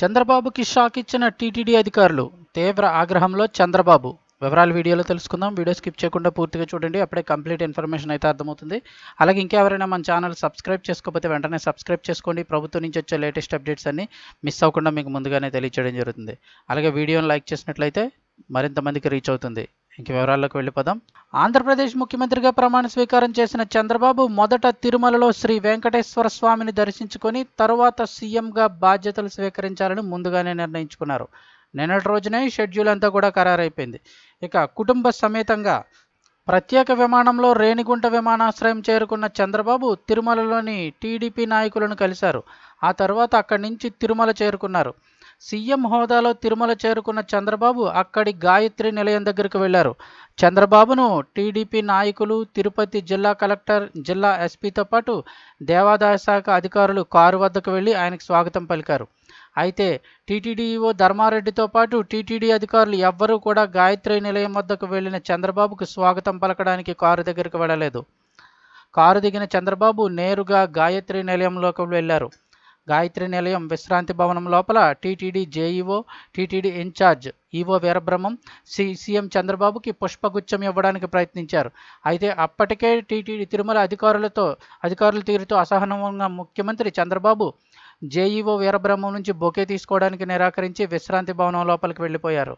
చంద్రబాబుకి షాక్ ఇచ్చిన టీటీడీ అధికారులు తీవ్ర ఆగ్రహంలో చంద్రబాబు. వివరాలు వీడియోలో తెలుసుకుందాం. వీడియో స్కిప్ చేయకుండా పూర్తిగా చూడండి. అప్పుడే కంప్లీట్ ఇన్ఫర్మేషన్ అయితే అర్థమవుతుంది. అలాగే ఇంకెవరైనా మన ఛానల్ సబ్స్క్రైబ్ చేసుకోకపోతే వెంటనే సబ్స్క్రైబ్ చేసుకోండి. ప్రభుత్వం నుంచి వచ్చే లేటెస్ట్ అప్డేట్స్ అన్ని మిస్ అవ్వకుండా మీకు ముందుగానే తెలియచేయడం జరుగుతుంది. అలాగే వీడియోని లైక్ చేసినట్లయితే మరింత మందికి రీచ్ అవుతుంది. ఇంక వివరాల్లోకి వెళ్ళిపోదాం. ఆంధ్రప్రదేశ్ ముఖ్యమంత్రిగా ప్రమాణ స్వీకారం చేసిన చంద్రబాబు మొదట తిరుమలలో శ్రీ వెంకటేశ్వర స్వామిని దర్శించుకొని తరువాత సీఎంగా బాధ్యతలు స్వీకరించాలని ముందుగానే నిర్ణయించుకున్నారు. నిన్నటి రోజునే షెడ్యూల్ అంతా కూడా ఖరారైపోయింది. ఇక కుటుంబ సమేతంగా ప్రత్యేక విమానంలో రేణిగుంట విమానాశ్రయం చేరుకున్న చంద్రబాబు తిరుమలలోని టీడీపీ నాయకులను కలిశారు. ఆ తర్వాత అక్కడి నుంచి తిరుమల చేరుకున్నారు. సీఎం హోదాలో తిరుమల చేరుకున్న చంద్రబాబు అక్కడి గాయత్రి నిలయం దగ్గరికి వెళ్ళారు. చంద్రబాబును టీడీపీ నాయకులు తిరుపతి జిల్లా కలెక్టర్ జిల్లా ఎస్పీతో పాటు దేవాదాయ శాఖ అధికారులు కారు వద్దకు వెళ్ళి ఆయనకు స్వాగతం పలికారు. అయితే టీటీడీఓ ధర్మారెడ్డితో పాటు టీటీడీ అధికారులు ఎవ్వరూ కూడా గాయత్రి నిలయం వద్దకు వెళ్ళిన చంద్రబాబుకు స్వాగతం పలకడానికి కారు దగ్గరకు వెళ్ళలేదు. కారు దిగిన చంద్రబాబు నేరుగా గాయత్రి నిలయంలోకి వెళ్ళారు. గాయత్రి నిలయం విశ్రాంతి భవనం లోపల TTD JEO TTD incharge EO Veerabrahmam C CM చంద్రబాబుకి పుష్పగుచ్చం ఇవ్వడానికి ప్రయత్నించారు. అయితే అప్పటికే టీటీడీ తిరుమల అధికారులతో అధికారుల తీరుతో అసహనంగా ముఖ్యమంత్రి చంద్రబాబు జేఈఓ వీరబ్రహ్మం నుంచి బొకే తీసుకోవడానికి నిరాకరించి విశ్రాంతి భవనం లోపలికి వెళ్ళిపోయారు.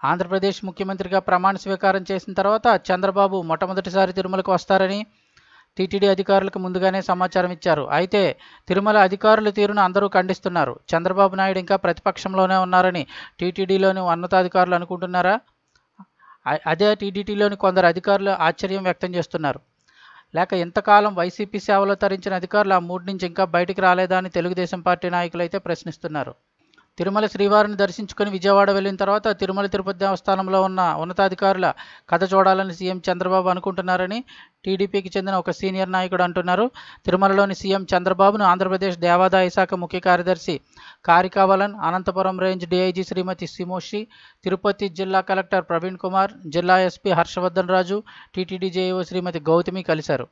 ఆంధ్రప్రదేశ్ ముఖ్యమంత్రిగా ప్రమాణ స్వీకారం చేసిన తర్వాత చంద్రబాబు మొట్టమొదటిసారి తిరుమలకు వస్తారని టీటీడీ అధికారులకు ముందుగానే సమాచారం ఇచ్చారు. అయితే తిరుమల అధికారుల తీరును అందరూ ఖండిస్తున్నారు. చంద్రబాబు నాయుడు ఇంకా ప్రతిపక్షంలోనే ఉన్నారని టీటీడీలోని ఉన్నతాధికారులు అనుకుంటున్నారా? అదే టీటీడీలోని కొందరు అధికారులు ఆశ్చర్యం వ్యక్తం చేస్తున్నారు. లేక ఇంతకాలం వైసీపీ సేవలో తరించిన అధికారులు ఆ మూడు నుంచి ఇంకా బయటికి రాలేదా అని తెలుగుదేశం పార్టీ నాయకులు అయితే ప్రశ్నిస్తున్నారు. తిరుమల శ్రీవారిని దర్శించుకుని విజయవాడ వెళ్ళిన తర్వాత తిరుమల తిరుపతి దేవస్థానంలో ఉన్న ఉన్నతాధికారుల కథ చూడాలని సీఎం చంద్రబాబు అనుకుంటున్నారని టీడీపీకి చెందిన ఒక సీనియర్ నాయకుడు అంటున్నారు. తిరుమలలోని సీఎం చంద్రబాబును ఆంధ్రప్రదేశ్ దేవాదాయ శాఖ ముఖ్య కార్యదర్శి కారికావలన్ అనంతపురం రేంజ్ డీఐజీ శ్రీమతి సిమోషి తిరుపతి జిల్లా కలెక్టర్ ప్రవీణ్ కుమార్ జిల్లా SP Harshavardhan Raju TTD JEO Shrimati Gautami కలిశారు.